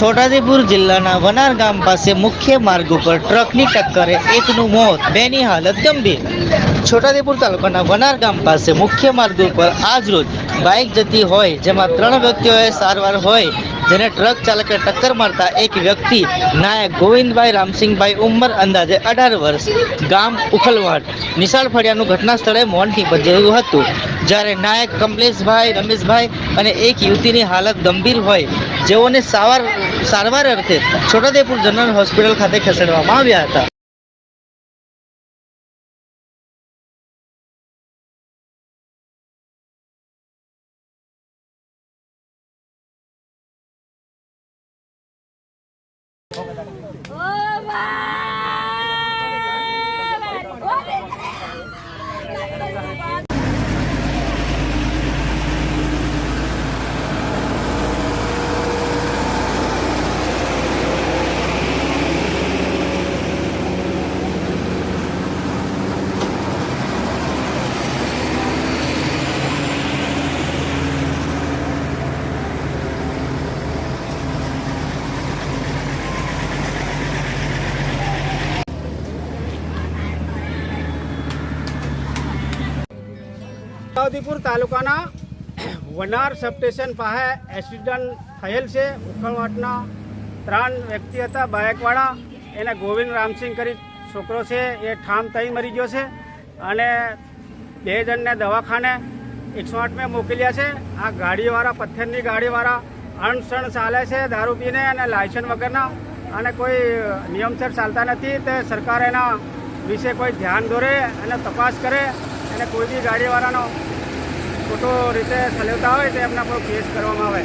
છોટાઉદેપુર જિલ્લાના વનાર ગામ પાસે મુખ્ય માર્ગ ઉપર ટ્રકની ટક્કરે એકનું મોત. બેની હાલત ગંભીર. છોટાઉદેપુર તાલુકાના વનાર ગામ પાસે મુખ્ય માર્ગ ઉપર આજરોજ બાઇક જતી હોય, જેમાં ત્રણ વ્યક્તિઓએ સારવાર હોય જેને ટ્રક ચાલકે ટક્કર મારતા એક વ્યક્તિ નાયક ગોવિંદભાઈ રામસિંહભાઈ ઉંમર અંદાજે અઢાર વર્ષ, ગામ ઉખલવાડ. નિશાળ ફળિયાનું ઘટના સ્થળે મોત નીપજ્યું હતું. જ્યારે નાયક કમલેશભાઈ, રમેશભાઈ અને એક યુવતીની હાલત ગંભીર હોય, જેઓને સારવાર સારવાર અર્થે છોટાદેપુર જનરલ હોસ્પિટલ ખાતે ખસેડવામાં આવ્યા હતા. છોટાઉદેપુર તાલુકાના વનાર સબસ્ટેશન પાસે એક્સિડન્ટ થયેલ છે. ઉખળવાટના ત્રણ વ્યક્તિ હતા. બાયકવાળા. એને ગોવિંદ રામસિંહ કરી છોકરો છે. એ ઠામ થઈ મરી ગયો છે અને બે જણને દવાખાને એકસો આઠમાં મોકલ્યા છે. આ ગાડીવાળા, પથ્થરની ગાડીવાળા અણસણ ચાલે છે દારૂ પીને અને લાયસન્સ વગરના અને કોઈ નિયમસર ચાલતા નથી. તે સરકાર એના વિશે કોઈ ધ્યાન દોરે અને તપાસ કરે અને કોઈ બી ગાડીવાળાનો ખોટો રીતે ચલાવતા હોય તો એમના પર કેસ કરવામાં આવે.